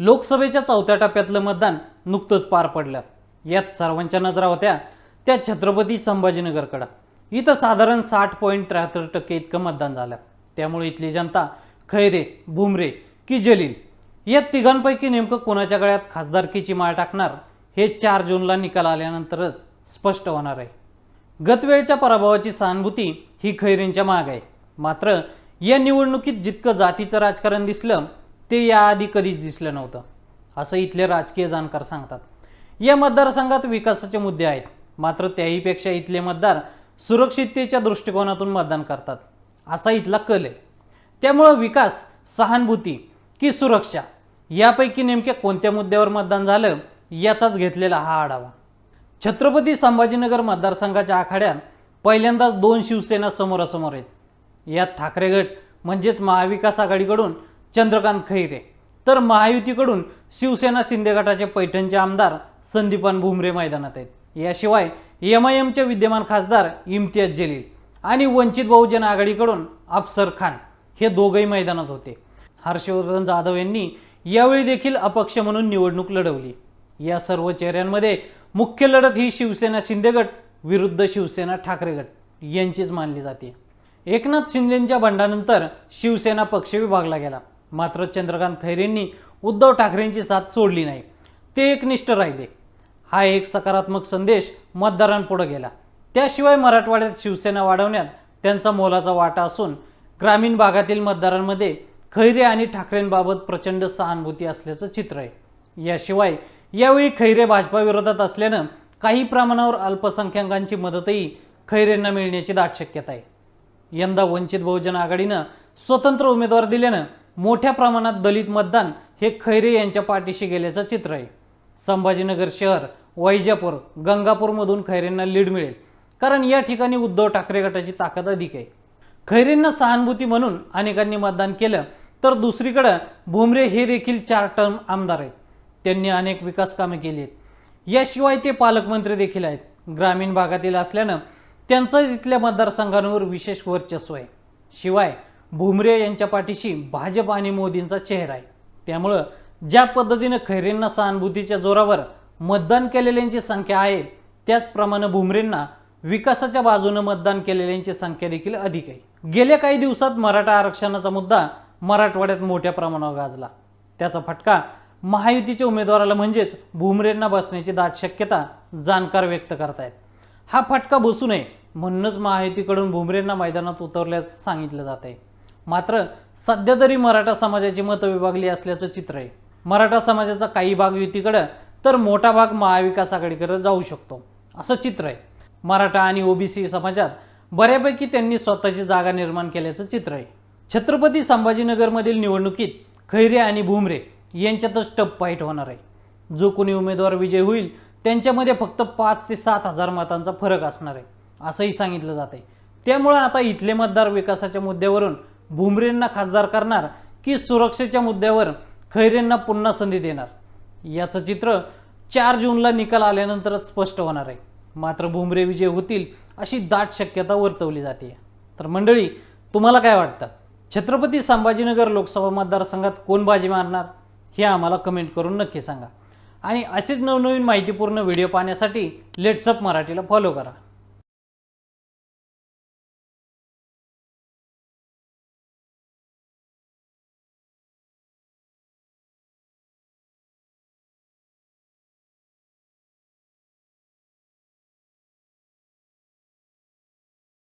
लोकसभेच्या चौथ्या टप्प्यातलं मतदान नुकतंच पार पडलं. यात सर्वांच्या नजरा होत्या त्या छत्रपती संभाजीनगरकडं. इथं साधारण साठ पॉईंट त्र्याहत्तर टक्के इतकं मतदान झालं. त्यामुळे इथली जनता खैरे भुमरे की जलील? या तिघांपैकी नेमकं कोणाच्या गळ्यात खासदारकीची माळ टाकणार? हे चार जूनला निकाल आल्यानंतरच स्पष्ट होणार आहे. गतवेळच्या पराभवाची सहानुभूती ही खैरेंच्या माग आहे. मात्र या निवडणुकीत जितकं जातीचं राजकारण दिसलं ते याआधी कधीच दिसलं नव्हतं असं इथले राजकीय जाणकार सांगतात. या मतदारसंघात विकासाचे मुद्दे आहेत मात्र त्याहीपेक्षा इथले मतदार सुरक्षिततेच्या दृष्टिकोनातून मतदान करतात असा इथला कल आहे. त्यामुळं विकास सहानुभूती की सुरक्षा यापैकी नेमक्या कोणत्या मुद्द्यावर मतदान झालं याचाच घेतलेला हा आढावा. छत्रपती संभाजीनगर मतदारसंघाच्या आखाड्यात पहिल्यांदाच दोन शिवसेना समोरासमोर आहेत. यात ठाकरे गट म्हणजेच महाविकास आघाडीकडून चंद्रकांत खैरे. तर महायुतीकडून शिवसेना शिंदे गटाचे पैठणचे आमदार संदीपान भुमरे मैदानात आहेत. याशिवाय एम आय एमचे विद्यमान खासदार इम्तियाज जलील आणि वंचित बहुजन आघाडीकडून अफसर खान हे दोघंही मैदानात होते. हर्षवर्धन जाधव यांनी यावेळी देखील अपक्ष म्हणून निवडणूक लढवली. या सर्व चेहऱ्यांमध्ये मुख्य लढत ही शिवसेना शिंदे गट विरुद्ध शिवसेना ठाकरे गट यांचीच मानली जाते. एकनाथ शिंदेंच्या बंडानंतर शिवसेना पक्ष विभागला गेला. मात्र चंद्रकांत खैरेंनी उद्धव ठाकरेंची साथ सोडली नाही. ते एकनिष्ठ राहिले. हा एक सकारात्मक संदेश मतदारांपुढे गेला. त्याशिवाय मराठवाड्यात शिवसेना वाढवण्यात त्यांचा मोलाचा वाटा असून ग्रामीण भागातील मतदारांमध्ये खैरे आणि ठाकरेंबाबत प्रचंड सहानुभूती असल्याचं चित्र आहे. याशिवाय यावेळी खैरे भाजपाविरोधात असल्यानं काही प्रमाणावर अल्पसंख्याकांची मदतही खैरेंना मिळण्याची दाट शक्यता आहे. यंदा वंचित बहुजन आघाडीनं स्वतंत्र उमेदवार दिल्यानं मोठ्या प्रमाणात दलित मतदान हे खैरे यांच्या पाठीशी गेल्याचं चित्र आहे. संभाजीनगर शहर वैजापूर गंगापूरमधून खैरेंना लीड मिळेल. कारण या ठिकाणी उद्धव ठाकरे गटाची ताकद अधिक आहे. खैरेंना सहानुभूती म्हणून अनेकांनी मतदान केलं तर दुसरीकडं भुमरे हे देखील चार टर्म आमदार आहेत. त्यांनी अनेक विकास कामे केली आहेत. याशिवाय ते पालकमंत्री देखील आहेत. ग्रामीण भागातील असल्यानं त्यांचं तिथल्या मतदारसंघांवर विशेष वर्चस्व आहे. शिवाय भुमरे यांच्या पाठीशी भाजप आणि मोदींचा चेहरा आहे. त्यामुळं ज्या पद्धतीनं खैरेंना सहानुभूतीच्या जोरावर मतदान केलेल्यांची संख्या आहे त्याचप्रमाणे भुमरेंना विकासाच्या बाजूनं मतदान केलेल्यांची संख्या देखील अधिक आहे. गेल्या काही दिवसात मराठा आरक्षणाचा मुद्दा मराठवाड्यात मोठ्या प्रमाणावर गाजला. त्याचा फटका महायुतीच्या उमेदवाराला म्हणजेच भुमरेंना बसण्याची दाट शक्यता जाणकार व्यक्त करतायत. हा फटका बसू नये म्हणूनच महायुतीकडून भुमरेंना मैदानात उतरल्याचं सांगितलं जात आहे मात्र सध्या तरी मराठा समाजाची मतं विभागली असल्याचं चित्र आहे. मराठा समाजाचा काही भाग युतीकडं तर मोठा भाग महाविकास आघाडीकडे जाऊ शकतो. असं चित्र आहे. मराठा आणि ओबीसी समाजात बऱ्यापैकी त्यांनी स्वतःची जागा निर्माण केल्याचं चित्र आहे. छत्रपती संभाजीनगरमधील निवडणुकीत खैरे आणि भुमरे यांच्यातच टप फाईट होणार आहे. जो कोणी उमेदवार विजय होईल त्यांच्यामध्ये फक्त पाच ते सात हजार मतांचा फरक असणार आहे असंही सांगितलं जात आहे त्यामुळे आता इथले मतदार विकासाच्या मुद्द्यावरून भुमरेंना खासदार करणार की सुरक्षेच्या मुद्द्यावर खैरेंना पुन्हा संधी देणार? याचं चित्र चार जूनला निकाल आल्यानंतरच स्पष्ट होणार आहे. मात्र भुमरे विजय होतील अशी दाट शक्यता वर्तवली जाते. तर मंडळी तुम्हाला काय वाटतं? छत्रपती संभाजीनगर लोकसभा मतदारसंघात कोण बाजी मारणार? हे आम्हाला कमेंट करून नक्की सांगा. आणि असेच नवनवीन माहितीपूर्ण व्हिडिओ पाहण्यासाठी लेट्सअप मराठीला फॉलो करा.